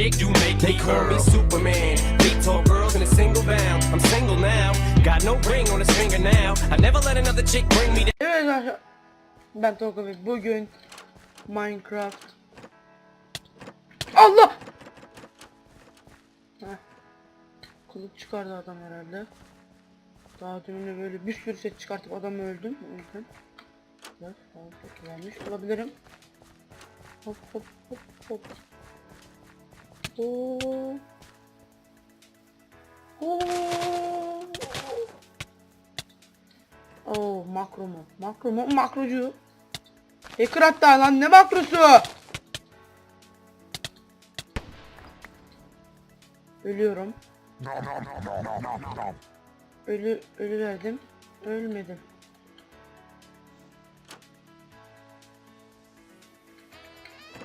magic, you make They call me Superman. Beat tall girls in a single bound. I'm single now. Got no ring on his finger now. I never let another chick bring me down. Evet arkadaşlar. Ben Tolga ve bugün Minecraft Allah! Heh. Kılıç çıkardı adam herhalde. Daha demin de böyle bir sürü set çıkartıp adamı öldüm. Yüzden. Biraz çok vermiş olabilirim. Hop hop hop hop. Oo. Oo. Oo makro mu? Makro mu? Makrocu. Hacker hatta lan ne makrosu? Ölüyorum. Ölü ölü verdim. Ölmedim.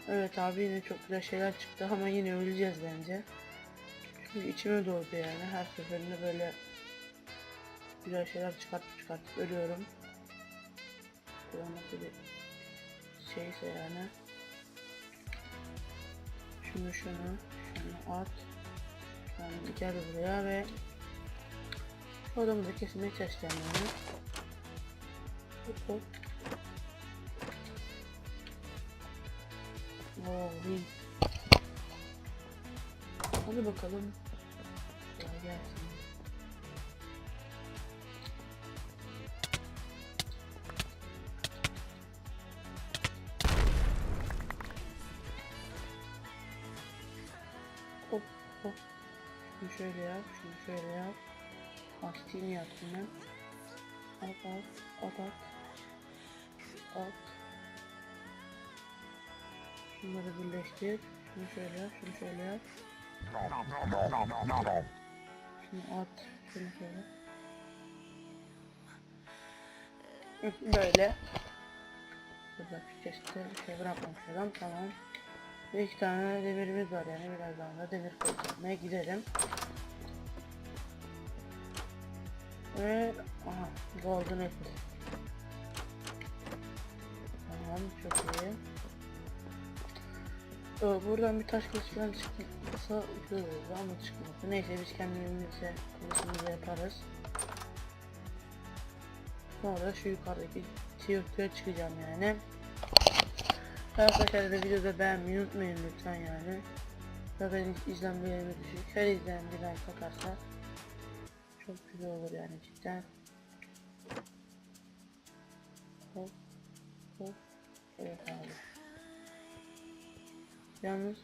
Evet abi yine çok güzel şeyler çıktı ama yine öleceğiz bence. Çünkü içime doğdu yani her seferinde böyle güzel şeyler çıkartıp çıkartıp ölüyorum. Bu bir şeyse yani. Şunu şunu şunu at. Yani gel buraya ve şu adamı da kesmeye çalışacağım yani. Hop hop. Oo. Hadi bakalım. Kolay gelsin. Hop hop. Şunu şöyle yap, şunu şöyle yap. Lastiğini yaptım ben. At at, at at. At. Şunları birleştir. Şunu şöyle yap, şunu şöyle yap. Şunu at, şunu şöyle. Böyle. Burada çeşitli bir şey bırakmamış adam. Tamam. Ve iki tane demirimiz var yani birazdan da demir koymaya gidelim. Ve aha golden apple. Tamam çok iyi. Ee, buradan bir taş kılıç falan çıkmasa güzel olurdu ama çıkmadı. Neyse biz kendimize kılıcımızı yaparız. Sonra şu yukarıdaki 2'ye çıkacağım yani. Arkadaşlar da videoda beğenmeyi unutmayın lütfen yani. Zaten izlenmelerime düşük. Her izleyen bir like atarsa çok güzel olur yani cidden. Hop hop. Evet abi. Yalnız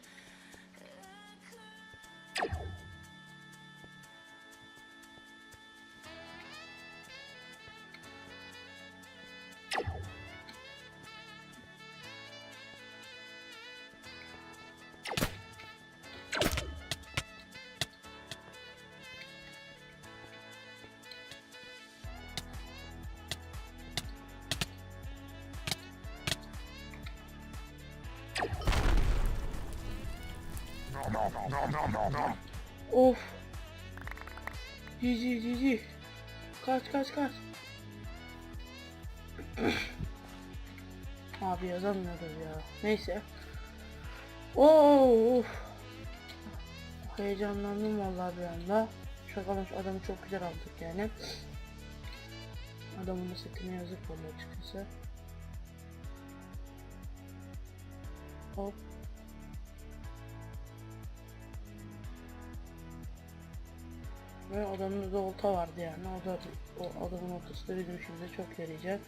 Of. Cici cici. Kaç kaç kaç. Abi yazamıyoruz ya. Neyse. Oo, of. Heyecanlandım vallahi bir anda. Şaka şu adamı çok güzel aldık yani. Adamın da setine yazık oldu açıkçası. Hop. Ve adamın da olta vardı yani. O da o adamın oltası da bizim işimize çok yarayacak.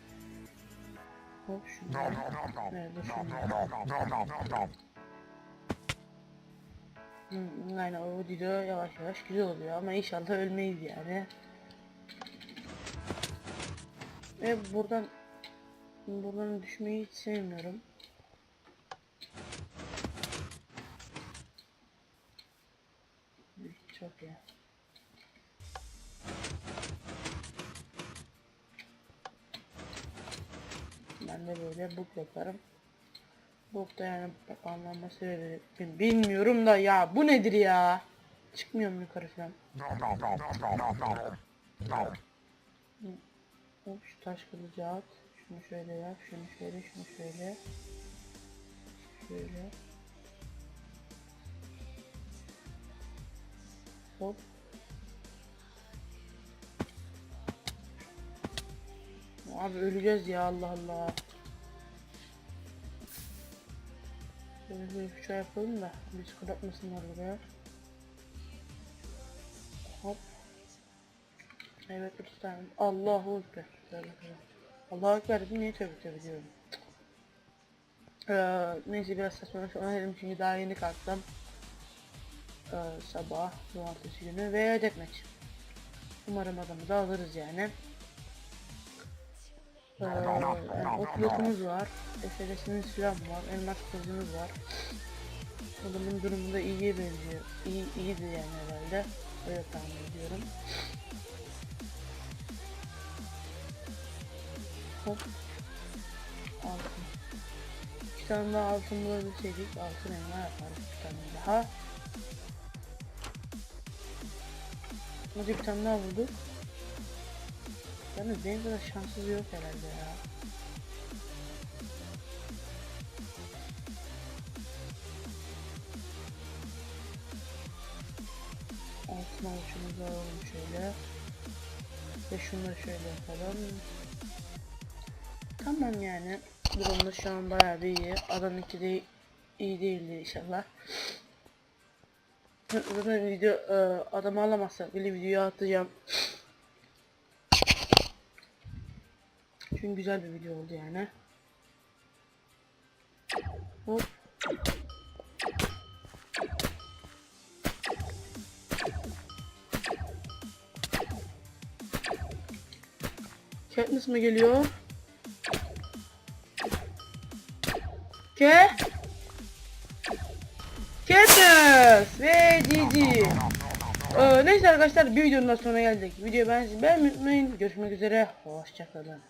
Hop şunu. Nerede şunu. Hmm, aynen o video yavaş yavaş güzel oluyor ama inşallah ölmeyiz yani. Ve buradan buradan düşmeyi hiç sevmiyorum. Çok iyi. Ben de böyle book yaparım. Book da yani anlanma sebebi bilmiyorum da ya bu nedir ya? Çıkmıyorum yukarı falan. Şu taş kılıcı at. Şunu şöyle yap, şunu şöyle, şunu şöyle. Şöyle. Hop. Abi öleceğiz ya Allah Allah. Böyle bir şey yapalım da biz kapatmasınlar buraya. Hop. Evet 30 tane. Allahu Ekber. Allahu Ekber dedim niye tövbe tövbe diyorum. Ee, neyse biraz saçmalamış ona dedim çünkü daha yeni kalktım. Ee, sabah cumartesi günü ve deathmatch. Umarım adamı da alırız yani. Ee, otlokumuz var. SLS'imiz falan var. Elmas kılıcımız var. Adamın durumu da iyiye benziyor. İyi, iyidir yani herhalde. Öyle tahmin ediyorum. Hop. Altın. İki tane daha altın bulabilseydik altın elma yaparız bir tane daha. Hadi bir tane daha bulduk. Yalnız kadar şanssız yok herhalde ya. Altın avucumuzu alalım şöyle. Ve şunları şöyle yapalım. Tamam yani. Durumda şu an bayağı bir iyi. Adamınki de iyi değildi inşallah. Zaten video e, adamı alamazsak bile video atacağım. Çünkü güzel bir video oldu yani. Hop. Katniss mi geliyor? Ke? Katniss ve GG. Ee, neyse arkadaşlar bir videonun sonuna geldik. Videoyu beğenmeyi unutmayın. Görüşmek üzere. Hoşçakalın.